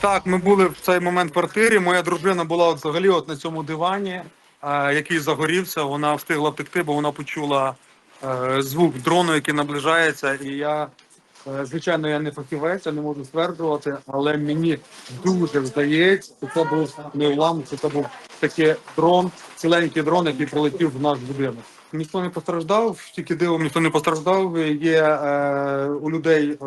Так, ми були в цей момент в квартирі. Моя дружина була от взагалі от на цьому дивані, е, який загорівся. Вона встигла втекти, бо вона почула е, звук дрону, який наближається. І я, е, звичайно, я не фахівець, не можу стверджувати, але мені дуже здається, що це був не уламок, що це був такий дрон, ціленький дрон, який прилетів в наш будинок. Ніхто не постраждав, тільки дивом ніхто не постраждав. Є е, у людей е,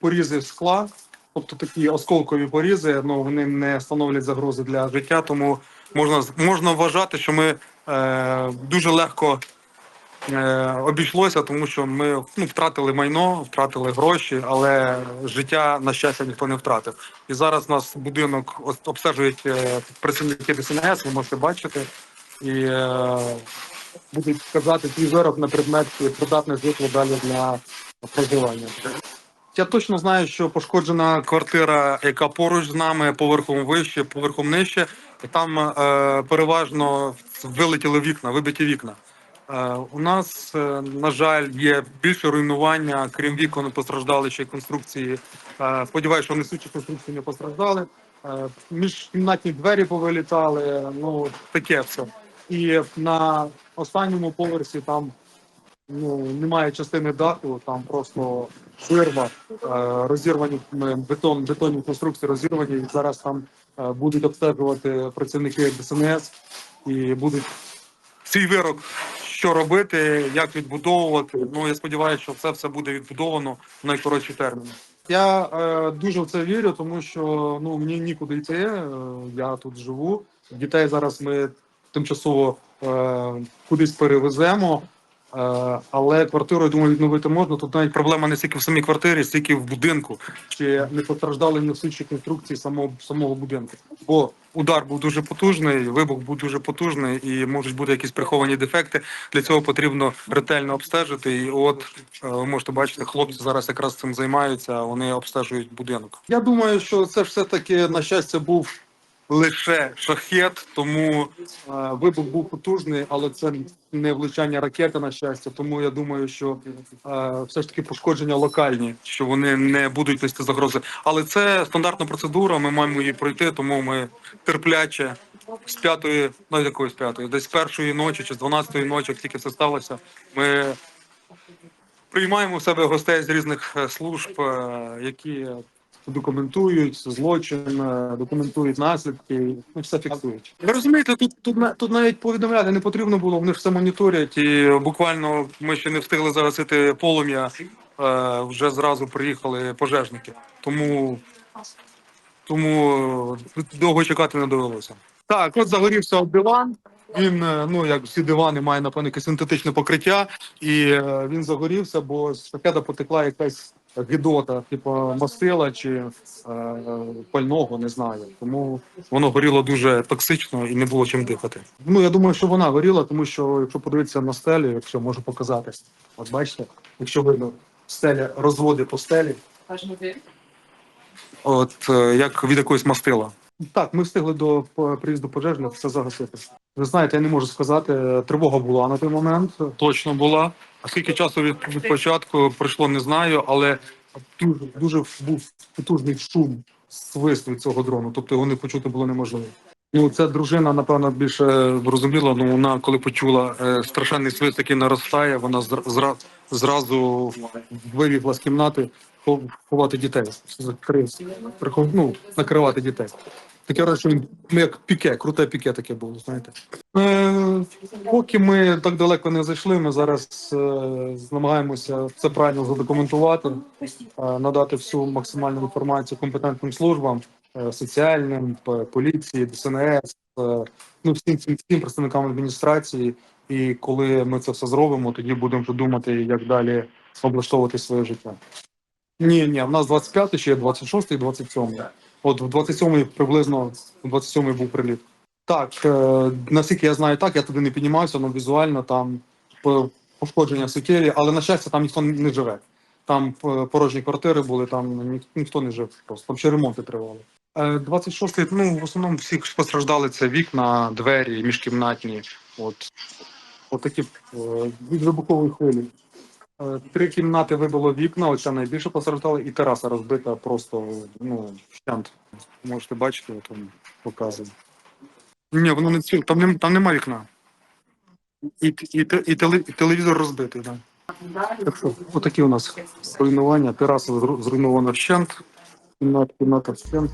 порізи скла. Тобто такі осколкові порізи, ну вони не становлять загрози для життя, тому можна можна вважати, що ми е, дуже легко е, обійшлося, тому що ми ну, втратили майно, втратили гроші, але життя, на щастя, ніхто не втратив. І зараз нас будинок обстежують е, працівники ДСНС, ви можете бачити, і е, будуть казати твій вирок на предмет придатне житло далі для проживання. Я точно знаю, що пошкоджена квартира, яка поруч з нами, поверхом вище, поверхом нижче. І там е, переважно вилетіли вікна, вибиті вікна. Е, у нас, е, на жаль, є більше руйнування, крім вікон, постраждали ще й конструкції. Е, сподіваюся, що несучі конструкції не постраждали. Е, міжкімнатні двері повилітали. Ну таке все. І на останньому поверсі там ну, немає частини даху, там просто вирва, е, розірвані бетон, бетонні конструкції розірвані. Зараз там е, будуть обстежувати працівники ДСНС і будуть свій вирок, що робити, як відбудовувати. Ну я сподіваюся, що це все буде відбудовано в найкоротші терміни. Я е, дуже в це вірю, тому що ну мені нікуди йти. е, я тут живу. Дітей зараз ми тимчасово е, кудись перевеземо. Е, Але квартиру, я думаю, відновити можна. Тут навіть проблема не стільки в самій квартирі, стільки в будинку. Чи не постраждали несучі конструкції самого самого будинку? Бо удар був дуже потужний, вибух був дуже потужний, і можуть бути якісь приховані дефекти. Для цього потрібно ретельно обстежити. І от е, ви можете бачити, хлопці зараз якраз цим займаються. Вони обстежують будинок. Я думаю, що це все таки на щастя був лише шахет, тому е, вибух був потужний, але це не влучання ракети на щастя. Тому я думаю, що е, все ж таки пошкодження локальні, що вони не будуть нести загрози. Але це стандартна процедура. Ми маємо її пройти, тому ми терпляче з п'ятої, ну якої з п'ятої, десь першої ночі чи з дванадцятої ночі, як тільки це сталося. Ми приймаємо у себе гостей з різних е, служб, які документують злочин, документують наслідки, ну все фіксують. Ви розумієте, тут тут на- тут навіть повідомляти не потрібно було. Вони ж все моніторять, і буквально ми ще не встигли загасити полум'я. е, Вже зразу приїхали пожежники. Тому тому е, довго чекати не довелося. Так, от загорівся диван. Він, е, ну як всі дивани, має напевно якесь синтетичне покриття, і він загорівся, бо з пакета потекла якась гидота, типу мастила чи е, пального, не знаю. Тому воно горіло дуже токсично і не було чим дихати. Ну я думаю, що вона горіла, тому що якщо подивитися на стелі, якщо можу показати, от бачите, якщо видно стеля розводи по стелі, От е, як від якоїсь мастила. Так, ми встигли до приїзду пожежних все загасити. Ви знаєте, я не можу сказати. Тривога була на той момент, точно була. А скільки часу від, від початку пройшло, не знаю, але дуже, дуже був потужний шум, свист від цього дрону. Тобто його не почути було неможливо. Ну, ця дружина, напевно, більше зрозуміла. Ну, вона коли почула е, страшенний свист, який наростає, вона зра- зра- зразу вибігла з кімнати ховати дітей, закрив, ну, накривати дітей. Таке що він як піке, круте піке таке було, знаєте. Е, поки ми так далеко не зайшли, ми зараз е, намагаємося це правильно задокументувати, е, надати всю максимальну інформацію компетентним службам, е, соціальним, поліції, ДСНС, е, ну всім, всім, всім представникам адміністрації. І коли ми це все зробимо, тоді будемо вже думати, як далі облаштовувати своє життя. Ні, ні, в нас 25 ще є 26 і 27. От в 27 приблизно в 27 був приліт. Так, е, наскільки я знаю, так, я туди не піднімався, але візуально там по- пошкодження суттєві, але на щастя там ніхто не живе. Там е, порожні квартири були, там ні- ніхто не жив просто. Там ще ремонти тривали. Е, 26 ну в основному всі постраждали це вікна, двері, міжкімнатні. От, от такі е, від вибухової хвилі. Е, Три кімнати вибило вікна, оця найбільше постраждала, і тераса розбита просто ну, вщент. Можете бачити, от він показує. Ні, воно не ціле, там, нем- там нема вікна. І, і, і, і телевізор розбитий, так. Да. Так що, отакі у нас руйнування, тераса зру- зруйнована вщент, кімната, кімната вщент.